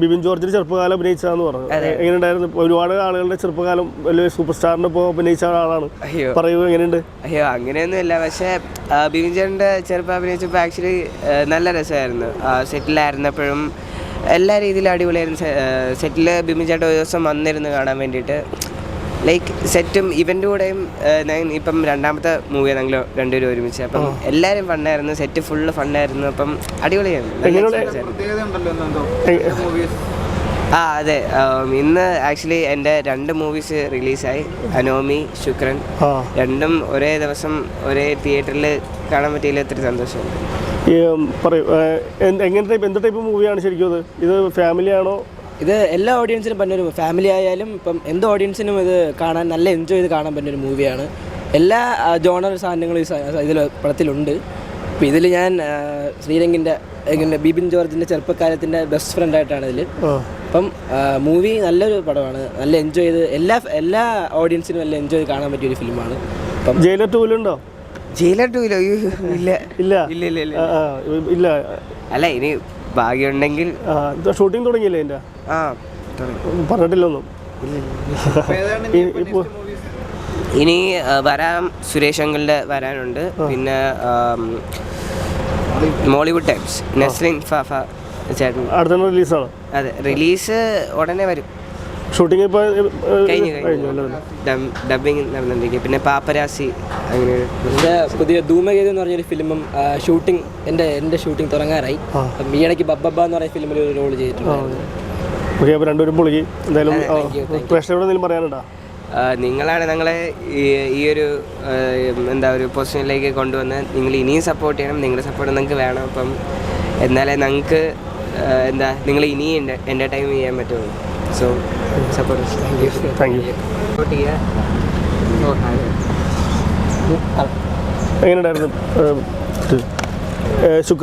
ബിബിൻ ജോർജിന്റെ ചെറുപ്പകാലം അഭിനയിച്ചാന്ന് പറഞ്ഞു. എങ്ങനെയുണ്ടായിരുന്നു? ഒരുപാട് ആളുകളുടെ ചെറുപ്പകാലം വലിയ സൂപ്പർ സ്റ്റാറിന്റെ ഒപ്പം അഭിനയിച്ച ആളാണ്. പറയൂ എങ്ങനെയുണ്ട്? അയ്യോ അങ്ങനെയൊന്നുമില്ല. പക്ഷേ പക്ഷെ ബിബിൻ ചേട്ടന്റെ ചെറുപ്പം അഭിനയിച്ചപ്പോൾ ആക്ച്വലി നല്ല രസമായിരുന്നു. സെറ്റിലായിരുന്നപ്പോഴും എല്ലാ രീതിയിലും അടിപൊളിയായിരുന്നു. സെറ്റിൽ ബിബിൻ ചേട്ടൻ ഒരു ദിവസം വന്നിരുന്നു കാണാൻ വേണ്ടിയിട്ട്. ലൈക്ക് സെറ്റും ഇവന്റെ കൂടെയും ഞാൻ ഇപ്പം രണ്ടാമത്തെ മൂവിയാണ് ഞങ്ങൾ രണ്ടുപേരും ഒരുമിച്ച് അപ്പം എല്ലാവരും ഫണ്ണായിരുന്നു സെറ്റ് ഫുള്ള് ഫണ്ണായിരുന്നു അപ്പം അടിപൊളിയായിരുന്നു. ആ അതെ. ഇന്ന് ആക്ച്വലി എന്റെ രണ്ട് മൂവീസ് റിലീസായി അനോമി ശുക്രൻ. ആ. രണ്ടും ഒരേ ദിവസം ഒരേ തിയേറ്ററിൽ കാണാൻ പറ്റിയില്ല ഒത്തിരി സന്തോഷമുണ്ട്. പറയൂ എങ്ങനത്തെ എന്ത്- എങ്ങനെ ടൈപ്പ് എന്ത് ടൈപ്പ് മൂവിയാണ് ശരിക്കും ഇത് ഇത് ഫാമിലി ആണോ? ഇത് എല്ലാ ഓഡിയൻസിനും പറ്റുന്ന ഒരു ഫാമിലി ആയാലും ഇപ്പം എന്ത് ഓഡിയൻസിനും ഇത് കാണാൻ നല്ല എൻജോയ് ചെയ്ത് കാണാൻ പറ്റുന്ന ഒരു മൂവിയാണ് എല്ലാ ജോണർ സാധനങ്ങളും ഇതിൽ പടത്തിലുണ്ട്. അപ്പോൾ ഇതിൽ ഞാൻ ശ്രീരംഗിന്റെ എങ്ങനെ ബിബിൻ ജോർജിന്റെ ചെറുപ്പക്കാലത്തിന്റെ ബെസ്റ്റ് ഫ്രണ്ട് ആയിട്ടാണ് ഇതിൽ അപ്പം മൂവി നല്ലൊരു പടമാണ്. നല്ല എൻജോയ് ചെയ്ത് എല്ലാ എല്ലാ ഓഡിയൻസിനും നല്ല എൻജോയ് ചെയ്ത് കാണാൻ പറ്റിയ ഒരു ഫിലിമാണ് അപ്പം ജയിലർ ടൂലുണ്ടോ? ജയിലർ ടൂലോ? ഇല്ല. ഇല്ല? ഇല്ല ഇല്ല ഇല്ല. അല്ല ഇനി ഭാഗ്യമുണ്ടെങ്കിൽ ഷൂട്ടിംഗ് തുടങ്ങിയില്ലേ എന്റെ ആ. പറഞ്ഞിട്ടില്ലൊന്നും ഇനി വരാൻ വരാം. സുരേഷ് അങ്കിളുടെ വരാനുണ്ട്. പിന്നെ മോളിവുഡ് ടൈംസ് നെസ്ലിൻ ഫാഫ ചേട്ടൻ. അടുത്ത റിലീസാണ് അതെ റിലീസ് ഉടനെ വരും. ഷൂട്ടിംഗ് ഇപ്പോൾ ഡബിങ് നടന്നുകൊണ്ടിരിക്കുക പിന്നെ പാപ്പരാസി അങ്ങനെ എന്റെ പുതിയ ധൂമകേതു എന്ന് പറഞ്ഞൊരു ഫിലിമും ഷൂട്ടിംഗ് എന്റെ എന്റെ ഷൂട്ടിംഗ് തുടങ്ങാറായി. അപ്പം ഈ ഇടയ്ക്ക് ബബ്ബ എന്ന് പറയുന്ന ഫിലിമിൽ ഒരു റോൾ ചെയ്തിട്ടുണ്ട്. ഓക്കെ. അപ്പോൾ രണ്ടുപേരും പൊളിക്ക്. എന്തായാലും പ്രേക്ഷകരോട് എന്തെങ്കിലും പറയാനുണ്ടോ? നിങ്ങളാണ് ഞങ്ങളെ ഈ ഈ ഒരു എന്താ ഒരു പൊസിഷനിലേക്ക് കൊണ്ടുവന്ന് നിങ്ങൾ ഇനിയും സപ്പോർട്ട് ചെയ്യണം നിങ്ങളുടെ സപ്പോർട്ട് നിങ്ങൾക്ക് വേണം. അപ്പം എന്നാലേ ഞങ്ങൾക്ക് എന്താ നിങ്ങൾ ഇനിയും എന്റർടൈൻ ചെയ്യാൻ പറ്റുള്ളൂ. So support thank you support ചെയ്യുക. എങ്ങനെയുണ്ടായിരുന്നു ശുക്ര